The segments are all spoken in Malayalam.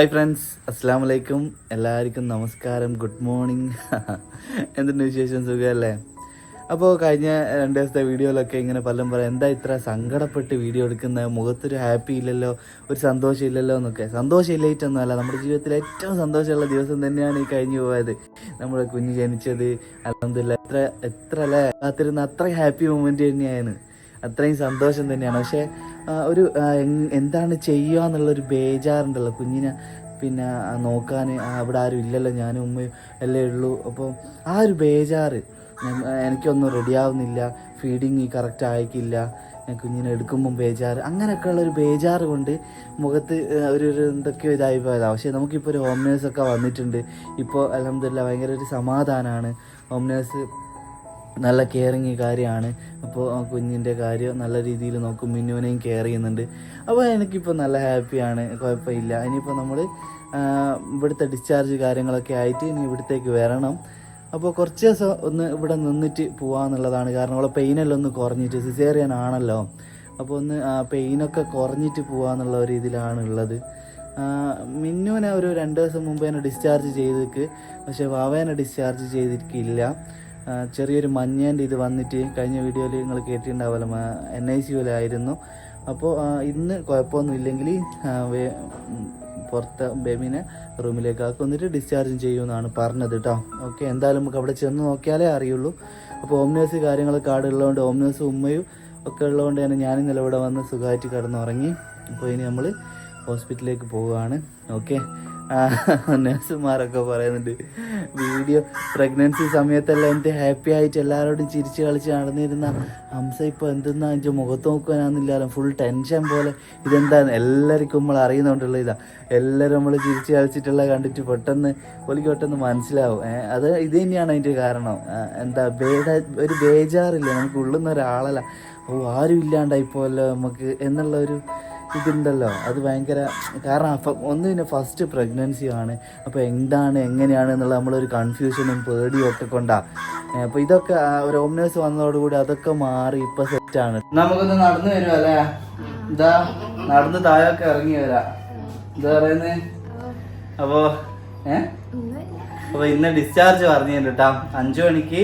ഹായ് ഫ്രണ്ട്സ് അസ്സാം വലൈക്കും എല്ലാവർക്കും നമസ്കാരം. ഗുഡ് മോർണിംഗ് എന്തുണ്ട് വിശേഷം? സുഖമല്ലേ അപ്പോൾ കഴിഞ്ഞ രണ്ട് ദിവസത്തെ വീഡിയോയിലൊക്കെ ഇങ്ങനെ പലരും പറയാം എന്താ ഇത്ര സങ്കടപ്പെട്ട് വീഡിയോ എടുക്കുന്നത്? മുഖത്തൊരു ഹാപ്പി ഇല്ലല്ലോ ഒരു സന്തോഷം ഇല്ലല്ലോ എന്നൊക്കെ. സന്തോഷം ഇല്ലായിട്ടൊന്നുമല്ല നമ്മുടെ ജീവിതത്തിൽ ഏറ്റവും സന്തോഷമുള്ള ദിവസം തന്നെയാണ് ഈ കഴിഞ്ഞു പോയത്. നമ്മുടെ കുഞ്ഞ് ജനിച്ചത് അലഹമില്ല എത്ര എത്ര അല്ലേ? കാത്തിരുന്ന അത്രയും ഹാപ്പി മൊമെന്റ് തന്നെയാണ്. അത്രയും സന്തോഷം തന്നെയാണ്. പക്ഷേ ഒരു എന്താണ് ചെയ്യുക എന്നുള്ളൊരു ബേജാറുണ്ടല്ലോ കുഞ്ഞിനെ. പിന്നെ നോക്കാൻ അവിടെ ആരും ഇല്ലല്ലോ ഞാനും ഉമ്മയും അല്ലേ ഉള്ളൂ. അപ്പോൾ ആ ഒരു ബേജാറ് എനിക്കൊന്നും റെഡിയാവുന്നില്ല ഫീഡിങ് കറക്റ്റ് ആയിക്കില്ല കുഞ്ഞിനെ എടുക്കുമ്പം ബേജാറ്. അങ്ങനെയൊക്കെ ഉള്ളൊരു ബേജാറ് കൊണ്ട് മുഖത്ത് ഒരു ഒരു എന്തൊക്കെയോ ഇതായി പോയതാണ് പക്ഷേ നമുക്കിപ്പോൾ ഒരു ഹോം നേഴ്സൊക്കെ വന്നിട്ടുണ്ട്. ഇപ്പോൾ അലഹമില്ല ഭയങ്കര ഒരു സമാധാനമാണ് ഹോം നേഴ്സ് നല്ല കെയറിങ് കാര്യമാണ്. അപ്പോൾ ആ കുഞ്ഞിന്റെ കാര്യം നല്ല രീതിയിൽ നോക്കും. മിന്നുവിനെയും കെയർ ചെയ്യുന്നുണ്ട്. അപ്പോൾ എനിക്കിപ്പോൾ നല്ല ഹാപ്പിയാണ് കുഴപ്പമില്ല. ഇനിയിപ്പോൾ നമ്മൾ ഇവിടുത്തെ ഡിസ്ചാർജ് കാര്യങ്ങളൊക്കെ ആയിട്ട് ഇനി ഇവിടത്തേക്ക് വരണം. അപ്പോൾ കുറച്ച് ദിവസം ഒന്ന് ഇവിടെ നിന്നിട്ട് പോകാമെന്നുള്ളതാണ് കാരണം അവളെ പെയിനെല്ലാം ഒന്ന് കുറഞ്ഞിട്ട് സിസേറിയൻ ആണല്ലോ. അപ്പോൾ ഒന്ന് പെയിനൊക്കെ കുറഞ്ഞിട്ട് പോകാമെന്നുള്ള ഒരു ഇതിലാണ് ഉള്ളത് മിന്നുവിനെ ഒരു രണ്ട് ദിവസം മുമ്പ് തന്നെ ഡിസ്ചാർജ് ചെയ്തേക്ക്. പക്ഷേ വാവേനെ ഡിസ്ചാർജ് ചെയ്തിരിക്കില്ല. ചെറിയൊരു മഞ്ഞേന്റെ ഇത് വന്നിട്ട് കഴിഞ്ഞ വീഡിയോയിൽ നിങ്ങൾ കേട്ടിട്ടുണ്ടാവുമല്ലോ എൻ ഐ സി പോലെയായിരുന്നു അപ്പോൾ ഇന്ന് കുഴപ്പമൊന്നും ഇല്ലെങ്കിൽ പുറത്ത് ബേബിനെ റൂമിലേക്ക് ആക്കി വന്നിട്ട് ഡിസ്ചാർജ് ചെയ്യുമെന്നാണ് പറഞ്ഞത് കേട്ടോ ഓക്കെ എന്തായാലും നമുക്ക് അവിടെ ചെന്ന് നോക്കിയാലേ അറിയുള്ളൂ. അപ്പോൾ ഓംനേഴ്സ് കാര്യങ്ങളൊക്കെ അവിടെ ഉള്ളതുകൊണ്ട് ഓംനേഴ്സും ഉമ്മയും ഒക്കെ ഉള്ളതുകൊണ്ട് തന്നെ ഞാൻ ഇന്നലെ ഇവിടെ വന്ന് സുഖമായിട്ട് കിടന്നുറങ്ങി. അപ്പോൾ ഇനി നമ്മൾ ഹോസ്പിറ്റലിലേക്ക് പോവുകയാണ്. ഓക്കെ നഴ്സുമാരൊക്കെ പറയുന്നുണ്ട് വീഡിയോ പ്രഗ്നൻസി സമയത്തെല്ലാം എന്ത് ഹാപ്പി ആയിട്ട് എല്ലാവരോടും ചിരിച്ച് കളിച്ച് നടന്നിരുന്ന ഹംസ ഇപ്പോൾ എന്തെന്നാ എന്റെ മുഖത്ത് നോക്കുവാനാന്നില്ലാലും ഫുൾ ടെൻഷൻ പോലെ. ഇതെന്താ എല്ലാവർക്കും നമ്മൾ അറിയുന്നതുകൊണ്ടുള്ള ഇതാ. എല്ലാവരും നമ്മൾ ചിരിച്ച് കളിച്ചിട്ടുള്ള കണ്ടിട്ട് പെട്ടെന്ന് ഒലിക്ക് പെട്ടെന്ന് മനസ്സിലാവും. അത് ഇത് തന്നെയാണ് അതിന്റെ കാരണം. എന്താ ബേജ ഒരു ബേജാറില്ല? നമുക്ക് ഉള്ളുന്ന ഒരാളല്ല ഓ ആരും ഇല്ലാണ്ടായിപ്പോല്ലോ നമുക്ക് എന്നുള്ള ഒരു ഇതുണ്ടല്ലോ. അത് ഭയങ്കര കാരണം അപ്പം ഒന്ന് പിന്നെ ഫസ്റ്റ് പ്രഗ്നൻസി ആണ്. അപ്പോൾ എന്താണ് എങ്ങനെയാണ് എന്നുള്ള നമ്മളൊരു കൺഫ്യൂഷനും പേടിയും ഒക്കെ കൊണ്ടാ. അപ്പോൾ ഇതൊക്കെ ഒരു ഓംനേഴ്സ് വന്നതോടുകൂടി അതൊക്കെ മാറി ഇപ്പം സെറ്റാണ് നമുക്കൊന്ന് നടന്നു വരും അല്ലേ? ഇതാ നടന്ന് താഴൊക്കെ ഇറങ്ങി വരാം. എന്താ പറയുന്നത് അപ്പോൾ ഏ? അപ്പൊ ഇന്ന് ഡിസ്ചാർജ് പറഞ്ഞു കേട്ടോ. അഞ്ചു മണിക്ക്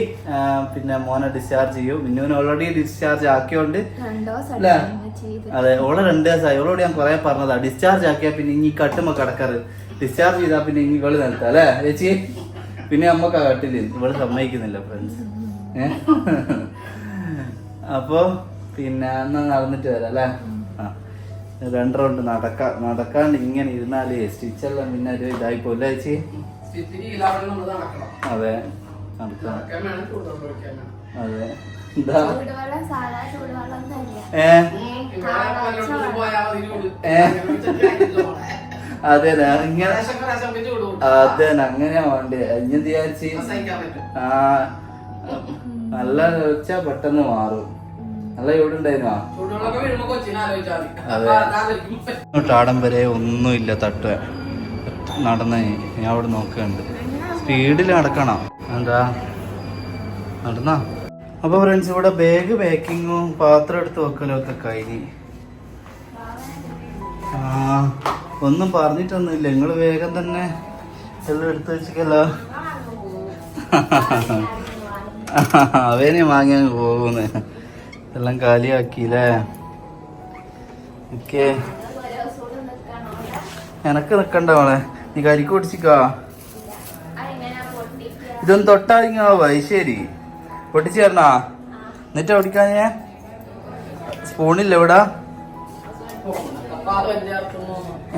പിന്നെ മോനെ ഡിസ്ചാർജ് ചെയ്യും. മിന്നുവിന് ഓൾറെഡി ഡിസ്ചാർജ് ആക്കിയോണ്ട് അല്ലേ? അതെ ഓളെ രണ്ട് ദിവസമായി ഓളോട് ഞാൻ കുറെ പറഞ്ഞതാ. ഡിസ്ചാർജ് ആക്കിയാ പിന്നെ ഇനി കട്ടുമ്പോ കിടക്കാറ്. ഡിസ്ചാർജ് ചെയ്താ പിന്നെ ഇനി ഇവൾ നിർത്താം അല്ലേ? ചേച്ചി? പിന്നെ അമ്മയ്ക്ക് കട്ടില്ല കട്ടിൽ. ഇവൾ സമ്മതിക്കുന്നില്ല ഫ്രണ്ട്സ് അപ്പൊ പിന്നെ എന്നാ നടന്നിട്ട് വരാം അല്ലേ? രണ്ട് റൗണ്ട് നടക്കാ നടക്കാണ്ട് ഇങ്ങനെ ഇരുന്നാൽ സ്റ്റിച്ചെല്ലാം പിന്നെ ഒരു ഇതായി പോലെ ചേച്ചി? അതെ. അതെ. എന്താ അതെ ഇങ്ങനെ അതെ അങ്ങനെ വേണ്ടേ. ഇനി വിചാരിച്ച്? ആ. നല്ല വെച്ച പെട്ടെന്ന് മാറും. നല്ല ചൂടുണ്ടായിരുന്നോ? ടാടം വരെ ഒന്നുമില്ല തട്ട് നടന്ന് ഞാൻ അവിടെ നോക്കുന്നുണ്ട്. സ്പീഡിൽ നടക്കണം. എന്താ? നടന്നാ? അപ്പൊ ഫ്രണ്ട്സ് ഇവിടെ ബാഗ് പാക്കിങ്ങും പാത്രം എടുത്ത് വെക്കലും ഒക്കെ കഴിഞ്ഞ്. ആ ഒന്നും പറഞ്ഞിട്ടൊന്നുമില്ല. നിങ്ങൾ വേഗം തന്നെ എല്ലാം എടുത്തു വെച്ചിക്കല്ലോ. അവനെ വാങ്ങിയാൽ പോകുന്നു. എല്ലാം കാലിയാക്കിയില്ലേ? ഓക്കെ. എനക്ക് നിക്കണ്ട മോളെ. നീ കരിക്ക് പൊട്ടിച്ചിക്കാ? ഇതൊന്നും ഇതൊന്നും തൊട്ടാലിങ്ങാവോ ശരി. പൊട്ടിച്ചു തരണോ? എന്നിട്ട് ഓടിക്കാഞ്ഞേ സ്പൂണില്ല ഇവിടെ?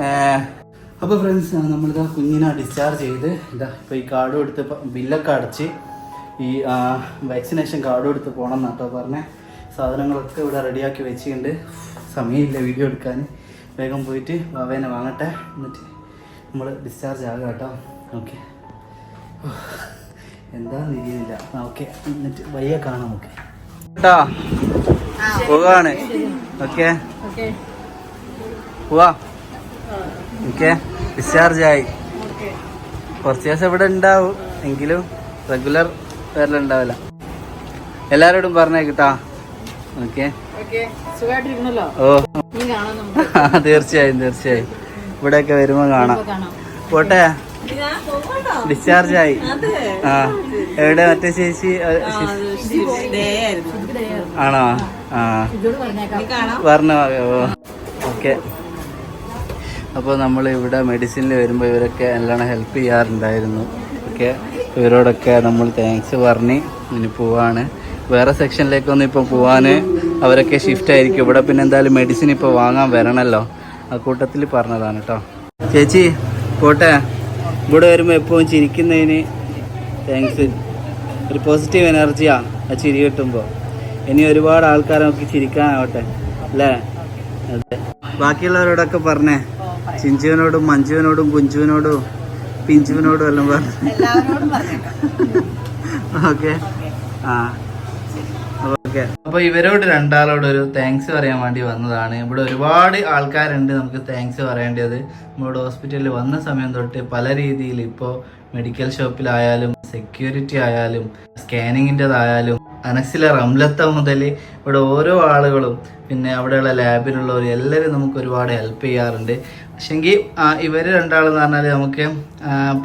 ഏ. അപ്പോൾ ഫ്രണ്ട്സ് നമ്മളിതാ കുഞ്ഞിനെ ഡിസ്ചാർജ് ചെയ്ത് ഇതാ ഇപ്പൊ ഈ കാർഡ് കൊടുത്ത് ബില്ലൊക്കെ അടച്ച് ഈ വാക്സിനേഷൻ കാർഡ് കൊടുത്ത് പോകണം എന്നാട്ടോ പറഞ്ഞ. സാധനങ്ങളൊക്കെ ഇവിടെ റെഡിയാക്കി വെച്ചിട്ടുണ്ട്. സമയമില്ല വീഡിയോ എടുക്കാൻ. വേഗം പോയിട്ട് വാവേനെ വാങ്ങട്ടെ. എന്നിട്ട് നമ്മൾ ഡിസ്ചാർജ് ആകാം കേട്ടോ. ഓക്കെ എന്താന്ന് ഇരിക്കുന്നില്ല ഓക്കെ എന്നിട്ട് വയ്യ കാണാം ഓക്കെ കേട്ടോ? പോവാണ്. ഓക്കെ പോവാ. ഓക്കെ ഡിസ്ചാർജ് ആയി. കുറച്ച് ദിവസം ഇവിടെ ഉണ്ടാവും. എങ്കിലും റെഗുലർ വരലുണ്ടാവില്ല എല്ലാരോടും പറഞ്ഞേക്കിട്ടാ ഓക്കെ സുഖമായിട്ടിരിക്കണല്ലോ ഓ. നീ കാണാൻ നമുക്ക്. തീർച്ചയായും തീർച്ചയായും. ഇവിടെയൊക്കെ വരുമ്പോ കാണാം. പോട്ടെ? ഡിസ്ചാർജ് ആയി. ആ. എവിടെ മറ്റേ ചേച്ചി? ആണോ? ആ. പറഞ്ഞു ഓക്കെ. അപ്പോൾ നമ്മൾ ഇവിടെ മെഡിസിനിൽ വരുമ്പോൾ ഇവരൊക്കെ നല്ലോണം ഹെൽപ്പ് ചെയ്യാറുണ്ടായിരുന്നു. ഓക്കെ. ഇവരോടൊക്കെ നമ്മൾ താങ്ക്സ് പറഞ്ഞ് ഇനി പോവാണ്. വേറെ സെക്ഷനിലേക്കൊന്നും ഇപ്പം പോവാൻ അവരൊക്കെ ഷിഫ്റ്റ് ആയിരിക്കും. ഇവിടെ പിന്നെ എന്തായാലും മെഡിസിൻ ഇപ്പോൾ വാങ്ങാൻ വരണമല്ലോ ആ കൂട്ടത്തിൽ പറഞ്ഞതാണ് കേട്ടോ ചേച്ചി പോട്ടെ. ഇവിടെ വരുമ്പോൾ എപ്പോഴും ചിരിക്കുന്നതിന് താങ്ക്സ് ഒരു പോസിറ്റീവ് എനർജിയാണ് ആ ചിരി കിട്ടുമ്പോൾ ഇനി ഒരുപാട് ആൾക്കാരൊക്കെ നമുക്ക് ചിരിക്കാനാവട്ടെ അല്ലേ? അതെ. ബാക്കിയുള്ളവരോടൊക്കെ പറഞ്ഞേ. ചിഞ്ചുവിനോടും മഞ്ജുവിനോടും കുഞ്ചുവിനോടും പിഞ്ചുവിനോടും എല്ലാം പറഞ്ഞു. ഓക്കെ ആ അപ്പൊ ഇവരോട് രണ്ടാളോട് ഒരു താങ്ക്സ് പറയാൻ വേണ്ടി വന്നതാണ്. ഇവിടെ ഒരുപാട് ആൾക്കാരുണ്ട് നമുക്ക് താങ്ക്സ് പറയേണ്ടത്. നമ്മുടെ ഹോസ്പിറ്റലിൽ വന്ന സമയം തൊട്ട് പല രീതിയിൽ ഇപ്പോ മെഡിക്കൽ ഷോപ്പിലായാലും സെക്യൂരിറ്റി ആയാലും സ്കാനിങ്ങിന്റെതായാലും അനസിലെ റംലത്ത മുതൽ ഇവിടെ ഓരോ ആളുകളും പിന്നെ അവിടെയുള്ള ലാബിലുള്ളവർ എല്ലാവരും നമുക്ക് ഒരുപാട് ഹെൽപ്പ് ചെയ്യാറുണ്ട്. പക്ഷെങ്കിൽ ഇവർ രണ്ടാളെന്ന് പറഞ്ഞാൽ നമുക്ക്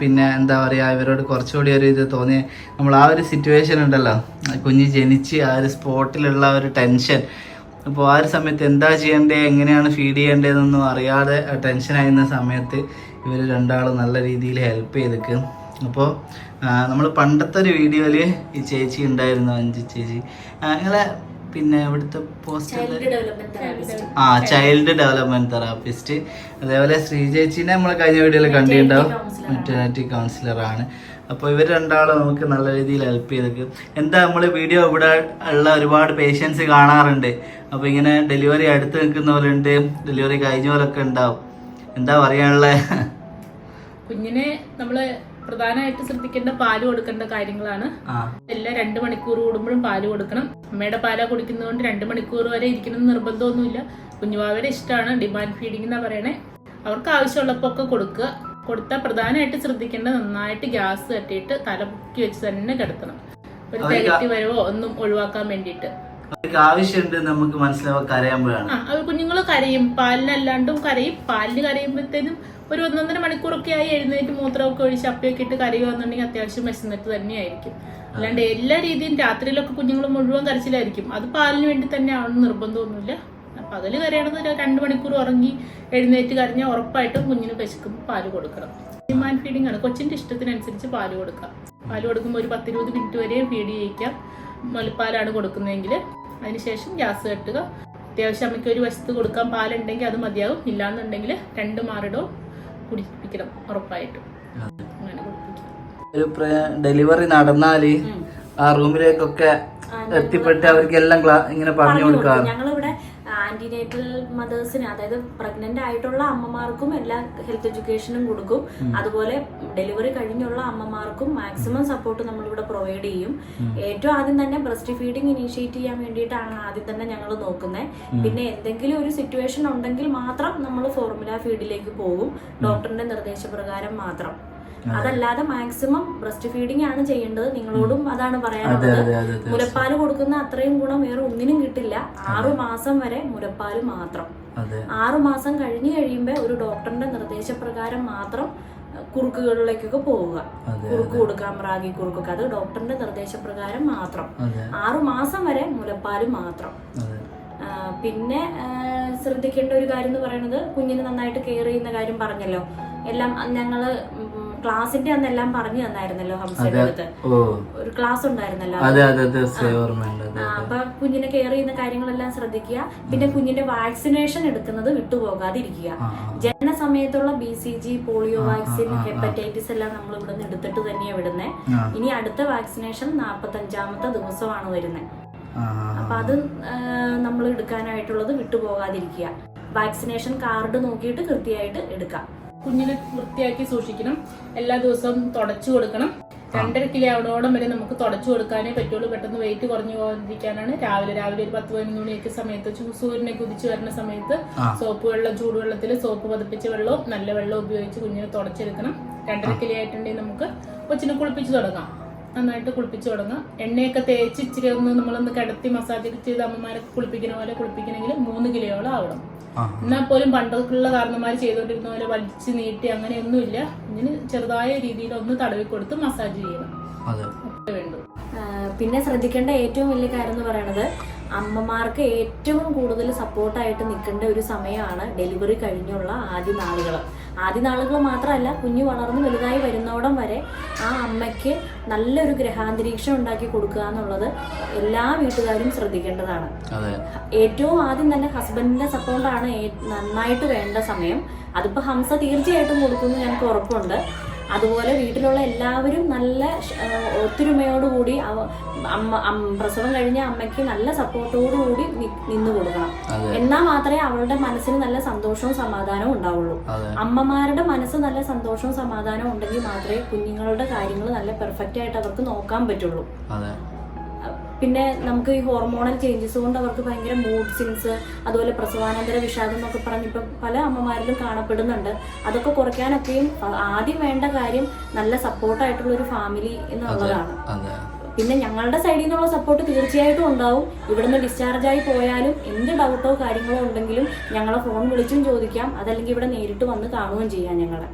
പിന്നെ എന്താ പറയുക ഇവരോട് കുറച്ചുകൂടി ഒരു ഇത് തോന്നി. നമ്മൾ ആ ഒരു സിറ്റുവേഷൻ ഉണ്ടല്ലോ. കുഞ്ഞ് ജനിച്ച് ആ ഒരു സ്പോട്ടിലുള്ള ഒരു ടെൻഷൻ. അപ്പോൾ ആ ഒരു സമയത്ത് എന്താ ചെയ്യേണ്ടത് എങ്ങനെയാണ് ഫീഡ് ചെയ്യേണ്ടതെന്നൊന്നും അറിയാതെ ടെൻഷൻ ആയിരുന്ന സമയത്ത് ഇവർ രണ്ടാളും നല്ല രീതിയിൽ ഹെൽപ്പ് ചെയ്തിക്ക്. അപ്പോൾ നമ്മൾ പണ്ടത്തെ ഒരു വീഡിയോയിൽ ഈ ചേച്ചി ഉണ്ടായിരുന്നു അഞ്ചു ചേച്ചി. നിങ്ങളെ പിന്നെ ഇവിടുത്തെ പോസ്റ്റ് ആ ചൈൽഡ് ഡെവലപ്മെന്റ് തെറാപ്പിസ്റ്റ് അതേപോലെ ശ്രീ ചേച്ചിനെ നമ്മൾ കഴിഞ്ഞ വീഡിയോയിൽ കണ്ടിട്ടുണ്ടാവും. മെറ്റേണിറ്റി കൗൺസിലർ ആണ്. അപ്പോൾ ഇവർ രണ്ടാളും നമുക്ക് നല്ല രീതിയിൽ ഹെൽപ്പ് ചെയ്തേക്ക്. എന്താ നമ്മൾ വീഡിയോ ഇവിടെ ഉള്ള ഒരുപാട് പേഷ്യൻസ് കാണാറുണ്ട്. അപ്പോൾ ഇങ്ങനെ ഡെലിവറി അടുത്ത് നിൽക്കുന്ന പോലെ ഉണ്ട്. ഡെലിവറി കഴിഞ്ഞ കഴിഞ്ഞവരൊക്കെ ഉണ്ടാവും. എന്താ പറയാനുള്ളത് കുഞ്ഞിനെ നമ്മൾ പ്രധാനമായിട്ട് ശ്രദ്ധിക്കേണ്ട പാൽ കൊടുക്കേണ്ട കാര്യങ്ങളാണ്. എല്ലാ രണ്ട് മണിക്കൂർ കൂടുമ്പോഴും പാൽ കൊടുക്കണം. അമ്മയുടെ പാല കുടിക്കുന്നതുകൊണ്ട് രണ്ട് മണിക്കൂർ വരെ ഇരിക്കണം എന്ന് നിർബന്ധമൊന്നുമില്ല. കുഞ്ഞുവാവയുടെ ഇഷ്ടമാണ് ഡിമാൻഡ് ഫീഡിംഗ് എന്നാ പറയണേ. അവർക്ക് ആവശ്യമുള്ളപ്പോൾ ഒക്കെ കൊടുക്കുക. കൊടുത്താൽ പ്രധാനമായിട്ട് ശ്രദ്ധിക്കേണ്ട നന്നായിട്ട് ഗ്യാസ് തട്ടിയിട്ട് തല പൊക്കി വെച്ച് തന്നെ കിടത്തണം. ഒരു തികട്ടി വരവോ ഒന്നും ഒഴിവാക്കാൻ വേണ്ടിയിട്ട്. ആവശ്യമുണ്ട് നമുക്ക് മനസ്സിലാവാൻ അത് കുഞ്ഞുങ്ങൾ കരയും. പാലിനല്ലാണ്ടും കരയും. പാലിന് കരയുമ്പോഴത്തേനും ഒരു ഒന്നൊന്നര മണിക്കൂറൊക്കെ ആയി എഴുന്നേറ്റ് മൂത്രമൊക്കെ ഒഴിച്ച് അപ്പയൊക്കെ ഇട്ട് കരയുകയെന്നുണ്ടെങ്കിൽ അത്യാവശ്യം വിശന്നിട്ട് തന്നെയായിരിക്കും. അല്ലാണ്ട് എല്ലാ രീതിയും രാത്രിയിലൊക്കെ കുഞ്ഞുങ്ങൾ മുഴുവൻ കരച്ചിലായിരിക്കും. അത് പാലിന് വേണ്ടി തന്നെ ആണെന്ന് നിർബന്ധമൊന്നുമില്ല പകൽ കരയണത് രണ്ട് മണിക്കൂർ ഉറങ്ങി എഴുന്നേറ്റ് കരഞ്ഞാൽ ഉറപ്പായിട്ടും കുഞ്ഞിന് വിശക്കുമ്പോൾ പാൽ കൊടുക്കണം. ഡിമാൻഡ് ഫീഡിങ് ആണ്. കൊച്ചിന്റെ ഇഷ്ടത്തിനനുസരിച്ച് പാൽ കൊടുക്കാം. പാൽ കൊടുക്കുമ്പോൾ ഒരു പത്തിരുപത് മിനിറ്റ് വരെ ഫീഡ് ചെയ്യിക്കാം. മുലപ്പാലാണ് കൊടുക്കുന്നതെങ്കിൽ അതിനുശേഷം ഗ്യാസ് കെട്ടുക. അത്യാവശ്യം അമ്മയ്ക്ക് ഒരു വശത്ത് കൊടുക്കാൻ പാലുണ്ടെങ്കിൽ അത് മതിയാകും. ഇല്ലാന്നുണ്ടെങ്കിൽ രണ്ട് മാറിടോ കുടിപ്പിക്കണം ഉറപ്പായിട്ടും. അങ്ങനെ ഒരു ഡെലിവറി നടന്നാൽ ആ റൂമിലേക്കൊക്കെ എത്തിപ്പെട്ട് അവർക്കെല്ലാം എല്ലാം ഇങ്ങനെ പറഞ്ഞു കൊടുക്കാറ്. ഞങ്ങളിവിടെ മദേഴ്സിന് അതായത് പ്രഗ്നന്റ് ആയിട്ടുള്ള അമ്മമാർക്കും എല്ലാ ഹെൽത്ത് എഡ്യൂക്കേഷനും കൊടുക്കും. അതുപോലെ ഡെലിവറി കഴിഞ്ഞുള്ള അമ്മമാർക്കും മാക്സിമം സപ്പോർട്ട് നമ്മളിവിടെ പ്രൊവൈഡ് ചെയ്യും. ഏറ്റവും ആദ്യം തന്നെ ബ്രസ്റ്റ് ഫീഡിംഗ് ഇനീഷ്യേറ്റ് ചെയ്യാൻ വേണ്ടിയിട്ടാണ് ആദ്യം തന്നെ ഞങ്ങൾ നോക്കുന്നത് പിന്നെ എന്തെങ്കിലും ഒരു സിറ്റുവേഷൻ ഉണ്ടെങ്കിൽ മാത്രം നമ്മൾ ഫോർമുല ഫീഡിലേക്ക് പോകും. ഡോക്ടറിന്റെ നിർദ്ദേശപ്രകാരം മാത്രം. അതല്ലാതെ മാക്സിമം ബ്രസ്റ്റ് ഫീഡിംഗ് ആണ് ചെയ്യേണ്ടത്. നിങ്ങളോടും അതാണ് പറയാനുള്ളത്. മുലപ്പാൽ കൊടുക്കുന്ന അത്രയും ഗുണം വേറെ ഒന്നിനും കിട്ടില്ല. ആറു മാസം വരെ മുലപ്പാൽ മാത്രം. ആറു മാസം കഴിഞ്ഞു കഴിയുമ്പോൾ ഒരു ഡോക്ടറിന്റെ നിർദ്ദേശപ്രകാരം മാത്രം കുറുക്കുകളിലേക്കൊക്കെ പോവുക. കുറുക്ക് കൊടുക്കാം റാഗി കുറുക്കൊക്കെ. അത് ഡോക്ടറിന്റെ നിർദ്ദേശപ്രകാരം മാത്രം. ആറു മാസം വരെ മുലപ്പാൽ മാത്രം. പിന്നെ ശ്രദ്ധിക്കേണ്ട ഒരു കാര്യം എന്ന് പറയുന്നത് കുഞ്ഞിന് നന്നായിട്ട് കെയർ ചെയ്യുന്ന കാര്യം പറഞ്ഞല്ലോ. എല്ലാം ഞങ്ങൾ ക്ലാസിന്റെ അന്ന് എല്ലാം പറഞ്ഞു തന്നായിരുന്നല്ലോ ഹംസയുടെ അടുത്ത്. ഒരു ക്ലാസ് ഉണ്ടായിരുന്നല്ലോ അപ്പൊ കുഞ്ഞിനെ കെയർ ചെയ്യുന്ന കാര്യങ്ങളെല്ലാം ശ്രദ്ധിക്കുക. പിന്നെ കുഞ്ഞിന്റെ വാക്സിനേഷൻ എടുക്കുന്നത് വിട്ടുപോകാതിരിക്കുക. ജനസമയത്തുള്ള ജനന സമയത്തുള്ള B C G polio vaccine hepatitis എല്ലാം നമ്മൾ ഇവിടുന്ന് എടുത്തിട്ട് തന്നെയാണ് വിടുന്നത് ഇനി അടുത്ത വാക്സിനേഷൻ നാൽപ്പത്തി അഞ്ചാമത്തെ ദിവസമാണ് വരുന്നത്. അപ്പൊ അത് നമ്മൾ എടുക്കാനായിട്ടുള്ളത് വിട്ടുപോകാതിരിക്കുക. വാക്സിനേഷൻ കാർഡ് നോക്കിയിട്ട് കൃത്യമായിട്ട് എടുക്കാം. കുഞ്ഞിനെ വൃത്തിയാക്കി സൂക്ഷിക്കണം. എല്ലാ ദിവസവും തുടച്ചു കൊടുക്കണം. രണ്ടര കിലോ ആവണോളം വരെ നമുക്ക് തുടച്ചു കൊടുക്കാനേ പറ്റുള്ളൂ. പെട്ടെന്ന് വെയിറ്റ് കുറഞ്ഞു പോകാതിരിക്കാനാണ്. രാവിലെ രാവിലെ ഒരു പത്ത് പതിനൊന്ന് മണിയൊക്കെ സമയത്ത് സൂര്യനെ കുതിച്ചു വരുന്ന സമയത്ത്. സോപ്പ് വെള്ളം ചൂടുവെള്ളത്തിൽ സോപ്പ് പതിപ്പിച്ച വെള്ളവും നല്ല വെള്ളം ഉപയോഗിച്ച് കുഞ്ഞിനെ തുടച്ചെടുക്കണം. രണ്ടര കിലോ ആയിട്ടുണ്ടെങ്കിൽ നമുക്ക് കൊച്ചിനെ കുളിപ്പിച്ച് തുടങ്ങാം. നന്നായിട്ട് കുളിപ്പിച്ച് തുടങ്ങാം. എണ്ണയൊക്കെ തേച്ച് ഇച്ചിരി ഒന്ന് നമ്മളൊന്ന് കിടത്തി മസാജ് ചെയ്ത് അമ്മമാരെ കുളിപ്പിക്കുന്ന പോലെ കുളിപ്പിക്കണമെങ്കിൽ മൂന്ന് കിലോയോളം ആവണം. എന്നാൽ പോലും പണ്ടൊക്കെയുള്ള കാരണന്മാർ ചെയ്തുകൊണ്ടിരുന്ന പോലെ വലിച്ചു നീട്ടി അങ്ങനെയൊന്നുമില്ല. ഇങ്ങനെ ചെറുതായ രീതിയിൽ ഒന്ന് തടവി കൊടുത്ത് മസാജ് ചെയ്യണം അതെ. അത്രേ വേണ്ടു. പിന്നെ ശ്രദ്ധിക്കേണ്ട ഏറ്റവും വലിയ കാര്യം എന്ന് പറയുന്നത് അമ്മമാർക്ക് ഏറ്റവും കൂടുതൽ സപ്പോർട്ടായിട്ട് നിൽക്കേണ്ട ഒരു സമയമാണ് ഡെലിവറി കഴിഞ്ഞുള്ള ആദ്യ നാളുകൾ. ആദ്യ നാളുകൾ മാത്രമല്ല കുഞ്ഞു വളർന്ന് വലുതായി വരുന്നോടം വരെ ആ അമ്മയ്ക്ക് നല്ലൊരു ഗ്രഹാന്തരീക്ഷം ഉണ്ടാക്കി കൊടുക്കുക എന്നുള്ളത് എല്ലാ വീട്ടുകാരും ശ്രദ്ധിക്കേണ്ടതാണ്. ഏറ്റവും ആദ്യം തന്നെ ഹസ്ബൻഡിന്റെ സപ്പോർട്ടാണ് നന്നായിട്ട് വേണ്ട സമയം. അതിപ്പോ ഹംസ തീർച്ചയായിട്ടും കൊടുക്കുമെന്ന് ഞങ്ങൾക്ക് ഉറപ്പുണ്ട്. അതുപോലെ വീട്ടിലുള്ള എല്ലാവരും നല്ല ഒത്തൊരുമയോടുകൂടി അമ്മ പ്രസവം കഴിഞ്ഞ അമ്മയ്ക്ക് നല്ല സപ്പോർട്ടോടുകൂടി കൂടി നിന്നു കൊടുക്കണം. എന്നാൽ മാത്രമേ അവളുടെ മനസ്സിന് നല്ല സന്തോഷവും സമാധാനവും ഉണ്ടാവുള്ളൂ. അമ്മമാരുടെ മനസ്സ് നല്ല സന്തോഷവും സമാധാനവും ഉണ്ടെങ്കിൽ മാത്രമേ കുഞ്ഞുങ്ങളുടെ കാര്യങ്ങൾ നല്ല പെർഫെക്റ്റ് ആയിട്ട് അവർക്ക് നോക്കാൻ പറ്റുള്ളൂ. പിന്നെ നമുക്ക് ഈ ഹോർമോണൽ ചേഞ്ചസ് കൊണ്ട് അവർക്ക് ഭയങ്കര മൂഡ് സിങ്സ് അതുപോലെ പ്രസവാനന്തര വിഷാദം എന്നൊക്കെ പറഞ്ഞ് ഇപ്പം പല അമ്മമാരിലും കാണപ്പെടുന്നുണ്ട്. അതൊക്കെ കുറയ്ക്കാനൊക്കെയും ആദ്യം വേണ്ട കാര്യം നല്ല സപ്പോർട്ടായിട്ടുള്ള ഒരു ഫാമിലി എന്നുള്ളതാണ്. പിന്നെ ഞങ്ങളുടെ സൈഡിൽ നിന്നുള്ള സപ്പോർട്ട് തീർച്ചയായിട്ടും ഉണ്ടാവും. ഇവിടുന്ന് ഡിസ്ചാർജ് ആയി പോയാലും എന്ത് ഡൗട്ടോ കാര്യങ്ങളോ ഉണ്ടെങ്കിലും ഞങ്ങളെ ഫോൺ വിളിച്ചും ചോദിക്കാം. അതല്ലെങ്കിൽ ഇവിടെ നേരിട്ട് വന്ന് കാണുകയും ചെയ്യാം ഞങ്ങളെ.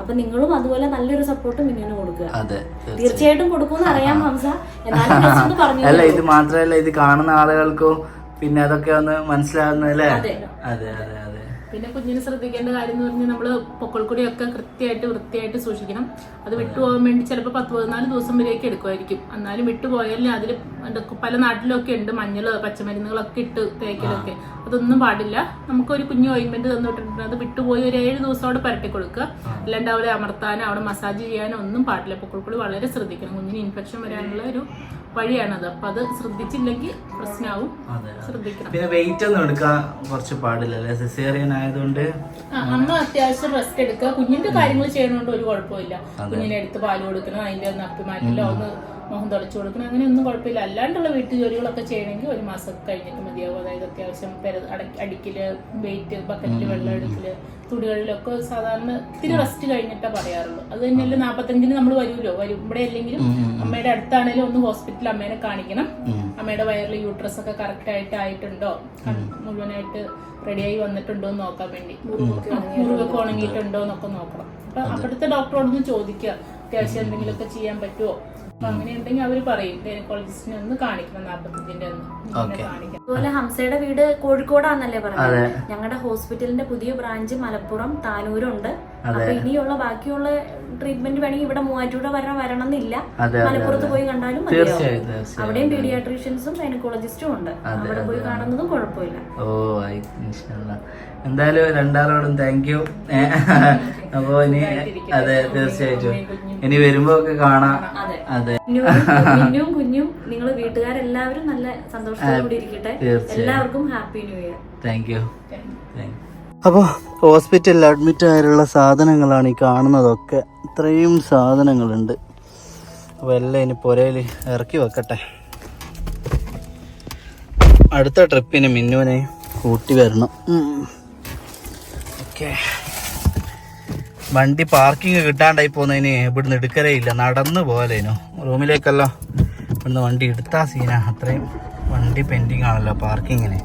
അപ്പൊ നിങ്ങളും അതുപോലെ നല്ലൊരു സപ്പോർട്ട് മിന്നിനു കൊടുക്കുക. അതെ തീർച്ചയായിട്ടും കൊടുക്കുമെന്ന് അറിയാം ഹംസ. എന്നാലും അല്ല ഇത് മാത്രല്ല ഇത് കാണുന്ന ആളുകൾക്കും പിന്നെ അതൊക്കെ ഒന്ന് മനസ്സിലാകുന്നല്ലേ അതെ. അതെ. അതെ അതെ. പിന്നെ കുഞ്ഞിന് ശ്രദ്ധിക്കേണ്ട കാര്യം എന്ന് പറഞ്ഞാൽ നമ്മൾ പൊക്കൾക്കുടിയൊക്കെ കൃത്യമായിട്ട് വൃത്തിയായിട്ട് സൂക്ഷിക്കണം. അത് വിട്ടുപോകാൻ വേണ്ടി ചിലപ്പോൾ പത്ത് പതിനാല് ദിവസം വരെയൊക്കെ എടുക്കുമായിരിക്കും. എന്നാലും വിട്ടുപോയാലും അതിൽ പല നാട്ടിലൊക്കെ ഉണ്ട് മഞ്ഞൾ പച്ചമരുന്നുകളൊക്കെ ഇട്ട് തേക്കലൊക്കെ. അതൊന്നും പാടില്ല. നമുക്കൊരു കുഞ്ഞു ഓയിൻമെന്റ് തന്നിട്ടുണ്ട് അത് വിട്ടുപോയി ഒരു ഏഴ് ദിവസം അവിടെ പരട്ടി കൊടുക്കുക. അല്ലാണ്ട് അവിടെ അമർത്താനോ അവിടെ മസാജ് ചെയ്യാനോ ഒന്നും പാടില്ല. പൊക്കൾക്കുടി വളരെ ശ്രദ്ധിക്കണം. കുഞ്ഞിന് ഇൻഫെക്ഷൻ വരാനുള്ള ഒരു വഴിയാണത്. അപ്പൊ അത് ശ്രദ്ധിച്ചില്ലെങ്കിൽ പ്രശ്നമാവും ശ്രദ്ധിക്കണം. പിന്നെ വെയിറ്റ് ഒന്നും എടുക്കാൻ കുറച്ച് പാടില്ലല്ലേ? സിസേറിയൻ ആയതുകൊണ്ട് അമ്മ അത്യാവശ്യം റെസ്റ്റ് എടുക്കുക. കുഞ്ഞിന്റെ കാര്യങ്ങൾ ചെയ്യണോണ്ട് ഒരു കുഴപ്പമില്ല. കുഞ്ഞിനെ എടുത്ത് പാൽ കൊടുക്കണം അതിന്റെ ഒന്ന് അപ്പി മാറ്റില്ല ഒന്ന് മുഖം തുടച്ചു കൊടുക്കണം അങ്ങനെ ഒന്നും കുഴപ്പമില്ല. അല്ലാണ്ടുള്ള വീട്ടു ജോലികളൊക്കെ ചെയ്യണമെങ്കിൽ ഒരു മാസം കഴിഞ്ഞിട്ട് മതിയാവും. അതായത് അത്യാവശ്യം അടിക്കൽ വെയിറ്റ് ബക്കറ്റിൽ വെള്ളം എടുക്കൽ തുണികളിലൊക്കെ സാധാരണ ഇത്തിരി റെസ്റ്റ് കഴിഞ്ഞിട്ടാ പറയാറുള്ളൂ. അത് തന്നെയല്ല നാപ്പത്തഞ്ചിന് നമ്മൾ വരുമല്ലോ? വരും. ഇവിടെ അല്ലെങ്കിലും അമ്മയുടെ അടുത്താണേലും ഒന്ന് ഹോസ്പിറ്റലിൽ അമ്മേനെ കാണിക്കണം. അമ്മയുടെ വയറിൽ യൂട്രസ് ഒക്കെ കറക്റ്റ് ആയിട്ട് ആയിട്ടുണ്ടോ? മുഴുവനായിട്ട് റെഡിയായി വന്നിട്ടുണ്ടോ എന്ന് നോക്കാൻ വേണ്ടി. മുറിവൊക്കെ ഉണങ്ങിയിട്ടുണ്ടോ? എന്നൊക്കെ നോക്കണം. അപ്പൊ അവിടുത്തെ ഡോക്ടറോടൊന്ന് ചോദിക്കുക. അത്യാവശ്യം എന്തെങ്കിലുമൊക്കെ ചെയ്യാൻ പറ്റുമോ അപ്പൊ അങ്ങനെ ഉണ്ടെങ്കിൽ അവർ പറയും ഗൈനക്കോളജിസ്റ്റിനെ ഒന്ന് കാണിക്കണം നാപ്പത്തഞ്ചിന്റെ ഒന്ന്. കാണിക്കണം അതുപോലെ ഹംസയുടെ വീട് കോഴിക്കോടാന്നല്ലേ പറഞ്ഞത്? ഞങ്ങളുടെ ഹോസ്പിറ്റലിന്റെ പുതിയ ബ്രാഞ്ച് മലപ്പുറം താനൂരുണ്ട്. അപ്പൊ ഇനിയുള്ള ബാക്കിയുള്ള ട്രീറ്റ്മെന്റ് വേണമെങ്കിൽ ഇവിടെ മൂവാറ്റൂടെ വരണം വരണം എന്നില്ല മലപ്പുറത്ത് പോയി കണ്ടാലും തീർച്ചയായും അവിടെയും പീഡിയാട്രീഷ്യൻസും സൈനക്കോളജിസ്റ്റും ഉണ്ട്. അവിടെ പോയി കാണുന്നതും കുഴപ്പമില്ല. ഓ. എന്തായാലും രണ്ടാളോടും താങ്ക് യു അപ്പോ ഇനി അതെ തീർച്ചയായിട്ടും. ഇനി വരുമ്പോ ഒക്കെ കാണാം. അതെ. കുഞ്ഞും കുഞ്ഞും നിങ്ങൾ വീട്ടുകാരെല്ലാവരും നല്ല സന്തോഷത്തോടെ ഇരിക്കട്ടെ. എല്ലാവർക്കും happy new year. Thank you അപ്പോൾ ഹോസ്പിറ്റലിൽ അഡ്മിറ്റ് ആയുള്ള സാധനങ്ങളാണ് ഈ കാണുന്നതൊക്കെ. ഇത്രയും സാധനങ്ങളുണ്ട്. അപ്പോൾ എല്ലാം ഇനി പുരയിൽ ഇറക്കി വെക്കട്ടെ. അടുത്ത ട്രിപ്പിന് മിന്നുവിനെ കൂട്ടി വരണം. ഓക്കെ. വണ്ടി പാർക്കിംഗ് കിട്ടാണ്ടായി പോകുന്നതിന് ഇവിടുന്ന് എടുക്കലേ ഇല്ല. നടന്ന് പോകലേനു. റൂമിലേക്കല്ലോ ഇവിടുന്ന് വണ്ടി എടുത്താ സീനാ. അത്രയും വണ്ടി പെൻഡിങ് ആണല്ലോ പാർക്കിങ്ങിന്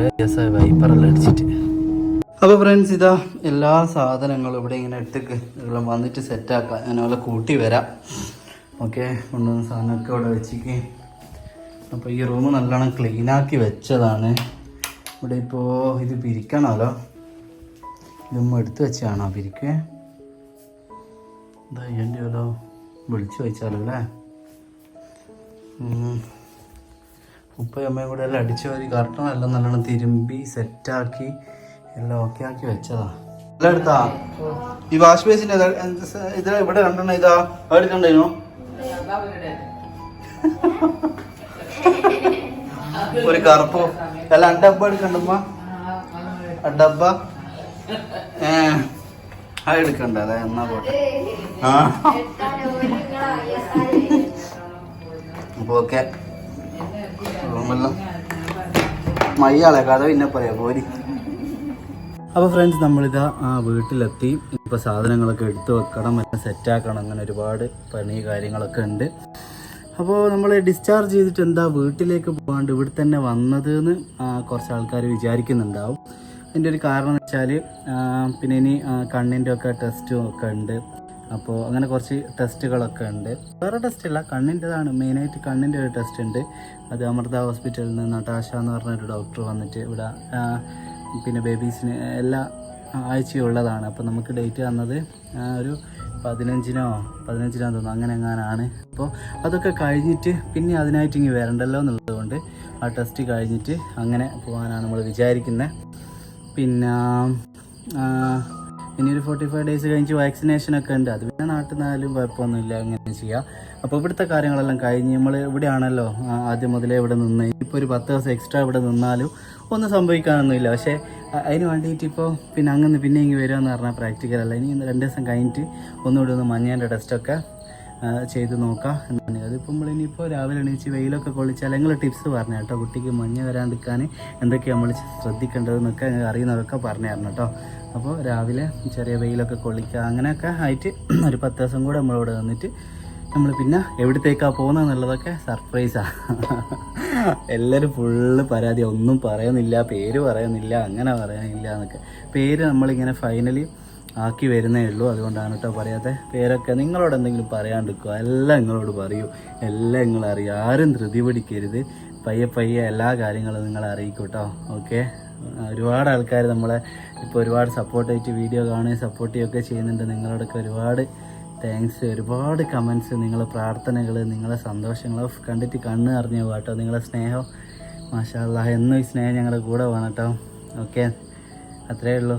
കുറേ ദിവസമായി വൈപ്പറെല്ലാം അടിച്ചിട്ട്. അപ്പോൾ ഫ്രണ്ട്സ് ഇതാ എല്ലാ സാധനങ്ങളും ഇവിടെ ഇങ്ങനെ ഇട്ടേക്ക്. എല്ലാം വന്നിട്ട് സെറ്റാക്കാം ഞാൻ അവളെ കൂട്ടി വരാം. ഓക്കെ കൊണ്ടുവന്ന സാധനമൊക്കെ ഇവിടെ വെച്ചിക്ക്. അപ്പോൾ ഈ റൂം നല്ലോണം ക്ലീനാക്കി വെച്ചതാണ്. ഇവിടെ ഇപ്പോ ഇത് പിരിക്കണമല്ലോ. ഇതൊന്നും എടുത്തു വെച്ചാണോ പിരിക്കേ? എന്താ ചെയ്യേണ്ടിയല്ലോ വിളിച്ചു വെച്ചാലോ അല്ലേ. ഉപ്പയും അമ്മയും കൂടെ എല്ലാം അടിച്ചു വാരി കർട്ടൺ എല്ലാം നല്ലോണം തിരുമ്പി സെറ്റാക്കി എല്ലാം ഓക്കെ ആക്കി വെച്ചതാ. എല്ലാം എടുത്താ? ഈ വാഷ് ബേസിന് ഇത് ഇവിടെ രണ്ടെണ്ണം ഇതാ. എടുക്കണ്ടേനോ ഒരു കറുപ്പോ. അല്ല ഡബ്ബ എടുക്കണ്ടമ്മ? ആ ഡബ്ബ? ഏ. ആ എടുക്കണ്ട. അതെ എന്നാ പോട്ടെ. ആ. അപ്പൊ ഓക്കെ റൂമെല്ലാം മയ്യാളെ കഥ പിന്നെ പറയാം പോരി. അപ്പോൾ ഫ്രണ്ട്സ് നമ്മളിതാ ആ വീട്ടിലെത്തി. ഇപ്പോൾ സാധനങ്ങളൊക്കെ എടുത്തു വെക്കണം എല്ലാം സെറ്റാക്കണം അങ്ങനെ ഒരുപാട് പണി കാര്യങ്ങളൊക്കെ ഉണ്ട്. അപ്പോൾ നമ്മൾ ഡിസ്ചാർജ് ചെയ്തിട്ട് എന്താ വീട്ടിലേക്ക് പോകാണ്ട് ഇവിടെ തന്നെ വന്നത് എന്ന് കുറച്ച് ആൾക്കാർ വിചാരിക്കുന്നുണ്ടാവും. അതിന്റെ ഒരു കാരണം എന്ന് വെച്ചാൽ പിന്നെ ഇനി കണ്ണിന്റെ ഒക്കെ ടെസ്റ്റും ഒക്കെ ഉണ്ട്. അപ്പോൾ അങ്ങനെ കുറച്ച് ടെസ്റ്റുകളൊക്കെ ഉണ്ട്. വേറെ ടെസ്റ്റ് അല്ല കണ്ണിന്റെതാണ് മെയിനായിട്ട് കണ്ണിന്റെ ഒരു ടെസ്റ്റ് ഉണ്ട്. അത് അമൃത ഹോസ്പിറ്റലിൽ നിന്ന് നട്ടാശ എന്ന് പറഞ്ഞൊരു ഡോക്ടർ വന്നിട്ട് ഇവിടെ പിന്നെ ബേബീസിന് എല്ലാ ആഴ്ചയുള്ളതാണ് അപ്പോൾ നമുക്ക് ഡേറ്റ് തന്നത് ഒരു പതിനഞ്ചിനോ പതിനഞ്ചിനോ തോന്നുന്നു. അങ്ങനെ എങ്ങാനാണ്. അപ്പോൾ അതൊക്കെ കഴിഞ്ഞിട്ട് പിന്നെ അതിനായിട്ട് ഇങ്ങനെ വരണ്ടല്ലോ എന്നുള്ളത് കൊണ്ട് ആ ടെസ്റ്റ് കഴിഞ്ഞിട്ട് അങ്ങനെ പോകാനാണ് നമ്മൾ വിചാരിക്കുന്നത് പിന്നെ ഇനി ഒരു ഫോർട്ടി ഫൈവ് ഡേയ്സ് കഴിഞ്ഞ് വാക്സിനേഷൻ ഒക്കെ ഉണ്ട്. അത് പിന്നെ നാട്ടിൽ നിന്നാലും കുഴപ്പമൊന്നുമില്ല അങ്ങനെ ചെയ്യാം. അപ്പോൾ ഇവിടുത്തെ കാര്യങ്ങളെല്ലാം കഴിഞ്ഞ് നമ്മൾ ഇവിടെയാണല്ലോ ആദ്യം മുതലേ ഇവിടെ നിന്ന്. ഇപ്പോൾ ഒരു പത്ത് ദിവസം എക്സ്ട്രാ ഇവിടെ നിന്നാലും ഒന്നും സംഭവിക്കാനൊന്നുമില്ല. പക്ഷേ അതിന് വേണ്ടിയിട്ട് ഇപ്പോൾ പിന്നെ അങ്ങനെ പിന്നെ ഇങ്ങനെ വരുമെന്ന് പറഞ്ഞാൽ പ്രാക്ടിക്കൽ അല്ല. ഇനി രണ്ട് ദിവസം കഴിഞ്ഞിട്ട് ഒന്നുകൂടി ഒന്ന് മഞ്ഞേന്റെ ടെസ്റ്റൊക്കെ ചെയ്ത് നോക്കാം എന്നാണ് അതിപ്പോൾ നമ്മൾ ഇനിയിപ്പോൾ രാവിലെ എണീച്ച് വെയിലൊക്കെ കൊള്ളിച്ചാൽ നിങ്ങൾ ടിപ്സ് പറഞ്ഞു കേട്ടോ കുട്ടിക്ക് മഞ്ഞ് വരാണ്ടിരിക്കാൻ എന്തൊക്കെയാണ് നമ്മൾ ശ്രദ്ധിക്കേണ്ടതെന്നൊക്കെ അറിയുന്നവരൊക്കെ പറഞ്ഞു തരണം കേട്ടോ. അപ്പോൾ രാവിലെ ചെറിയ വെയിലൊക്കെ കൊള്ളിക്കുക അങ്ങനെയൊക്കെ ആയിട്ട് ഒരു പത്ത് ദിവസം കൂടെ നമ്മളിവിടെ വന്നിട്ട് നമ്മൾ പിന്നെ എവിടത്തേക്കാണ് പോകുന്നത് എന്നുള്ളതൊക്കെ സർപ്രൈസാണ് എല്ലാവരും ഫുള്ള് പരാതി. ഒന്നും പറയുന്നില്ല പേര് പറയുന്നില്ല അങ്ങനെ പറയുന്നില്ല എന്നൊക്കെ. പേര് നമ്മളിങ്ങനെ ഫൈനലി ആക്കി വരുന്നേ ഉള്ളൂ. അതുകൊണ്ടാണ് കേട്ടോ പറയാത്ത. പേരൊക്കെ നിങ്ങളോട് എന്തെങ്കിലും പറയാണ്ടിരിക്കുക. എല്ലാം നിങ്ങളോട് പറയൂ. എല്ലാം നിങ്ങൾ അറിയും ആരും ധൃതി പിടിക്കരുത് പയ്യെ പയ്യെ എല്ലാ കാര്യങ്ങളും നിങ്ങളെ അറിയിക്കും കേട്ടോ ഓക്കെ ഒരുപാട് ആൾക്കാർ നമ്മളെ ഇപ്പോൾ ഒരുപാട് സപ്പോർട്ട് സപ്പോർട്ടായിട്ട് വീഡിയോ കാണുകയും സപ്പോർട്ട് ചെയ്യുകയൊക്കെ ചെയ്യുന്നുണ്ട്. നിങ്ങളോടൊക്കെ ഒരുപാട് താങ്ക്സ് ഒരുപാട് കമൻസ് നിങ്ങളെ പ്രാർത്ഥനകൾ നിങ്ങളെ സന്തോഷങ്ങൾ കണ്ടിട്ട് കണ്ണ് അറിഞ്ഞു കേട്ടോ. നിങ്ങളെ സ്നേഹം മാഷാ എന്നും ഈ സ്നേഹം ഞങ്ങളുടെ കൂടെ വേണം കേട്ടോ. ഓക്കെ അത്രയേ ഉള്ളൂ.